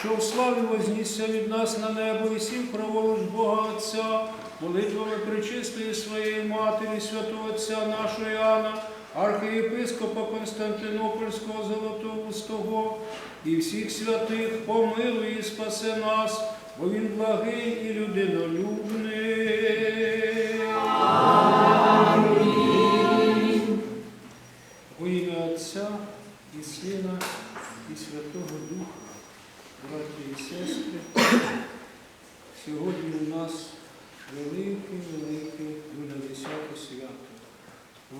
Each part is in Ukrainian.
що в славі вознісся від нас на небо і сів праворуч Бога Отця, молитвами причистої своєї Матері, святого Отця нашого Іоанна, архієпископа Константинопольського Золотоустого і всіх святих помилуй і спасе нас, бо він благий і людинолюбний.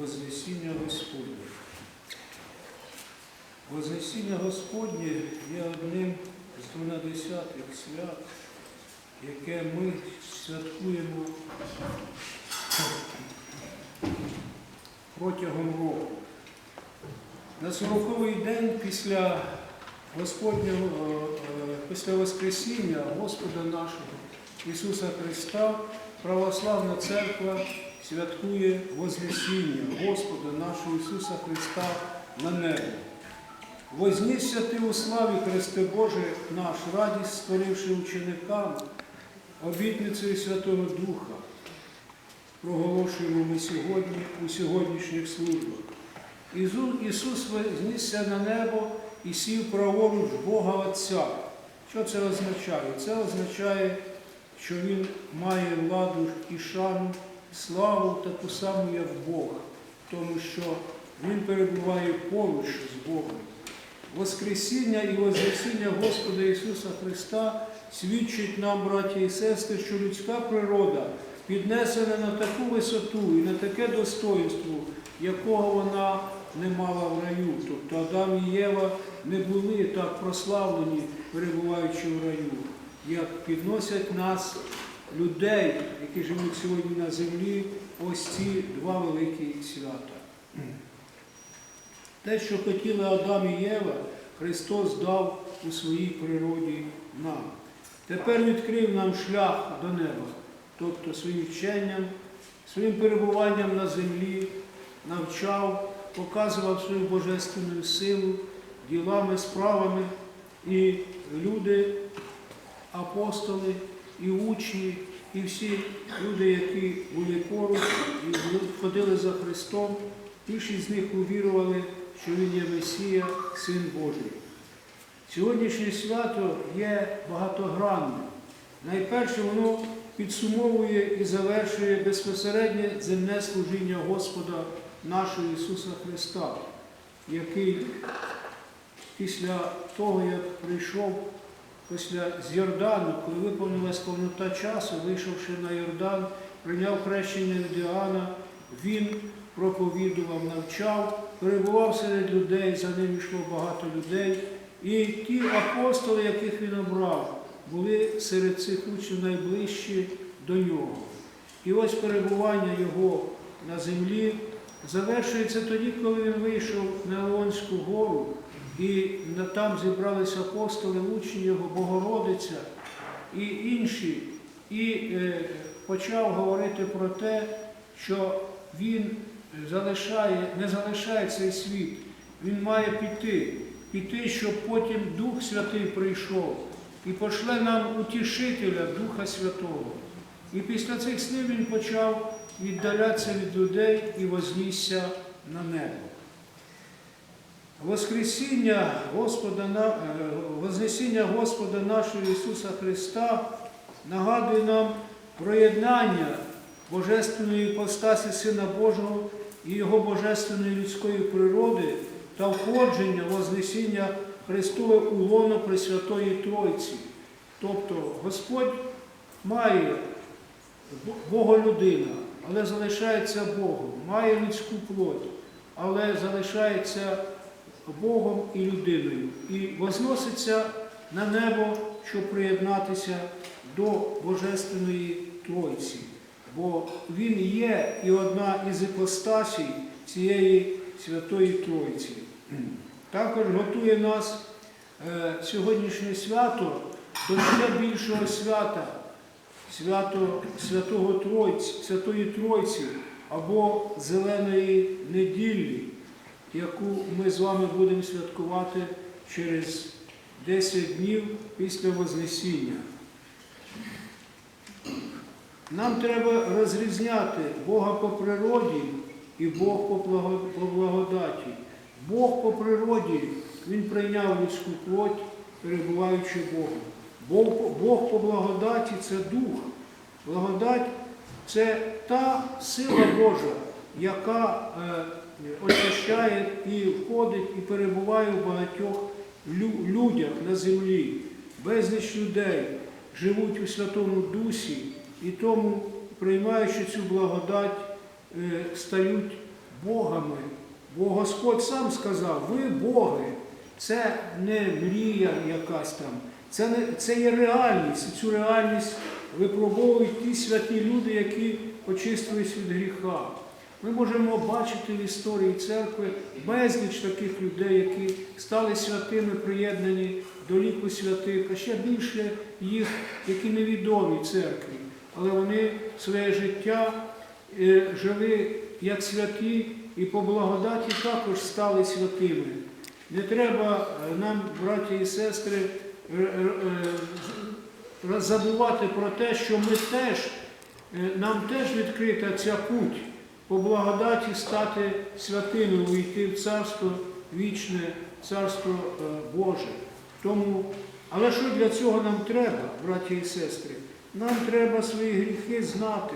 Вознесіння Господнє. Вознесіння Господнє є одним з двонадесятих свят, яке ми святкуємо протягом року. На сороковий день після Господнього, е, після Воскресіння Господа нашого Ісуса Христа Православна Церква святкує Вознесіння Господа нашого Ісуса Христа на небо. Вознісся ти у славі, Христе Боже, наш, радість створивши ученикам, обітницею Святого Духа. Проголошуємо ми сьогодні у сьогоднішніх службах. Ісус вознісся на небо і сів праворуч Бога Отця. Що це означає? Це означає, що Він має владу і шану, славу таку саму, як Бог, тому що Він перебуває поруч з Богом. Воскресіння і Вознесіння Господа Ісуса Христа свідчить нам, браті і сестри, що людська природа піднесена на таку висоту і на таке достоинство, якого вона не мала в раю. Тобто Адам і Єва не були так прославлені, перебуваючи в раю, як підносять нас людей, які живуть сьогодні на землі, ось ці два великі свята. Те, що хотіли Адам і Єва, Христос дав у своїй природі нам. Тепер відкрив нам шлях до неба, тобто своїм вченням, своїм перебуванням на землі, навчав, показував свою божественну силу, ділами, справами. І люди, апостоли, і учні, і всі люди, які були поруч і ходили за Христом, більшість з них увірували, що Він є Месія, Син Божий. Сьогоднішнє свято є багатогранне. Найперше воно підсумовує і завершує безпосереднє земне служіння Господа нашого Ісуса Христа, який після того, як прийшов після з Йордану, коли виповнилась повнота часу, вийшовши на Йордан, прийняв хрещення від Іоанна, він проповідував, навчав, перебував серед людей, за ним йшло багато людей. І ті апостоли, яких він обрав, були серед цих учнів найближчі до нього. І ось перебування його на землі завершується тоді, коли він вийшов на Леонську гору, і там зібралися апостоли, учні його, Богородиця і інші, і е, почав говорити про те, що він залишає, не залишає цей світ, він має піти, піти, щоб потім Дух Святий прийшов і пошле нам утішителя Духа Святого. І після цих слів він почав віддалятися від людей і вознісся на небо. Воскресіння Господа, е, Вознесіння Господа нашого Ісуса Христа нагадує нам про єднання Божественної іпостасі Сина Божого і Його божественної людської природи та входження Вознесіння Христове у лоно Пресвятої Тройці. Тобто Господь має Боголюдина, але залишається Богом, має людську плоть, але залишається Богом і людиною. І возноситься на небо, щоб приєднатися до Божественної Тройці. Бо Він є і одна із іпостасій цієї Святої Тройці. Також готує нас е, сьогоднішнє свято до ще більшого свята, свято Святого Тройці, Святої Тройці або Зеленої неділі, яку ми з вами будемо святкувати через 10 днів після Вознесіння. Нам треба розрізняти Бога по природі і Бог по благодаті. Бог по природі, Він прийняв людську плоть, перебуваючи Богом. Бог, Бог по благодаті це дух. Благодать це та сила Божа, яка е, очищає і входить і перебуває в багатьох людях на землі. Безліч людей живуть у Святому Дусі і тому, приймаючи цю благодать, е, стають Богами. Бо Господь сам сказав, ви Боги, це не мрія якась там, це, не, це є реальність. І цю реальність випробовують ті святі люди, які очистились від гріха. Ми можемо бачити в історії церкви безліч таких людей, які стали святими, приєднані до ліку святих, а ще більше їх, які невідомі церкві. Але вони своє життя е, жили як святі і по благодаті також стали святими. Не треба е, нам, браті і сестри, е, забувати про те, що ми теж, нам теж відкрита ця путь по благодаті стати святими, увійти в царство вічне, царство е, Боже. Тому, але що для цього нам треба, браті і сестри? Нам треба свої гріхи знати.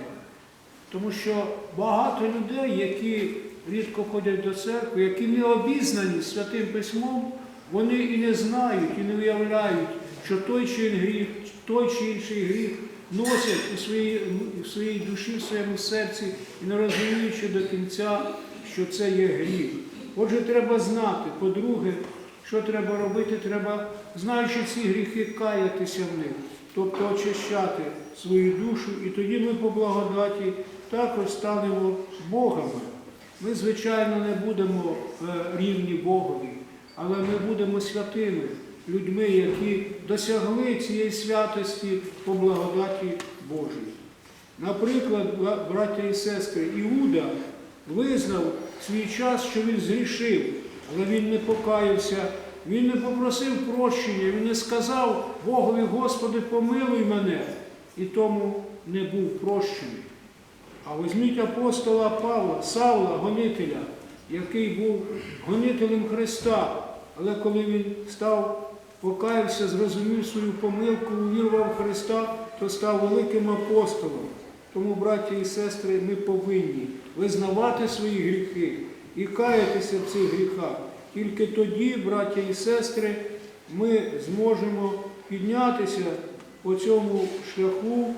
Тому що багато людей, які рідко ходять до церкви, які не обізнані святим письмом, вони і не знають, і не уявляють, що той чи інший гріх, той чи інший гріх носять у своїй, у своїй душі, в своєму серці, і не розуміючи до кінця, що це є гріх. Отже, треба знати. По-друге, що треба робити, треба, знаючи ці гріхи, каятися в них, тобто очищати свою душу, і тоді ми по благодаті також станемо Богами. Ми, звичайно, не будемо е, рівні Богові, але ми будемо святими людьми, які досягли цієї святості по благодаті Божій. Наприклад, браття і сестри, Іуда визнав свій час, що він зрішив, але він не покаявся, він не попросив прощення, він не сказав Богові, Господи, помилуй мене, і тому не був прощений. А візьміть апостола Павла, Савла, гонителя, який був гонителем Христа, але коли він став, покаявся, зрозумів свою помилку, увірував Христа, то став великим апостолом. Тому, браті і сестри, ми повинні визнавати свої гріхи і каятися в цих гріхах. Тільки тоді, браті і сестри, ми зможемо піднятися по цьому шляху,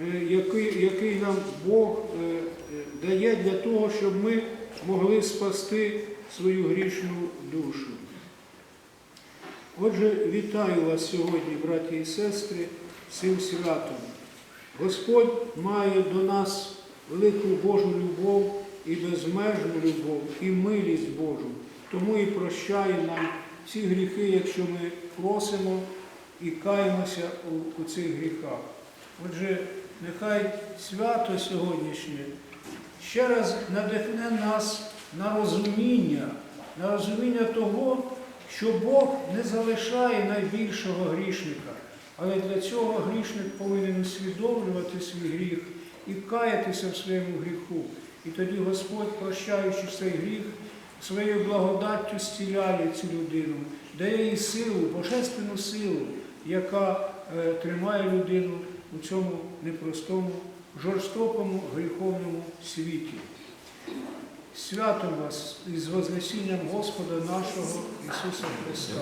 е, який, який нам Бог е, е, дає для того, щоб ми могли спасти свою грішну душу. Отже, вітаю вас сьогодні, браті і сестри, цим святом. Господь має до нас велику Божу любов і безмежну любов, і милість Божу. Тому і прощає нам ці гріхи, якщо ми просимо і каємося у, у цих гріхах. Отже, нехай свято сьогоднішнє ще раз надихне нас на розуміння, на розуміння того, що Бог не залишає найбільшого грішника, але для цього грішник повинен усвідомлювати свій гріх і каятися в своєму гріху. І тоді Господь, прощаючи цей гріх, своєю благодаттю зціляє цю людину, дає їй силу, божественну силу, яка е, тримає людину у цьому непростому, жорстокому гріховному світі. Святом вас із Вознесінням Господа нашого Ісуса Христа.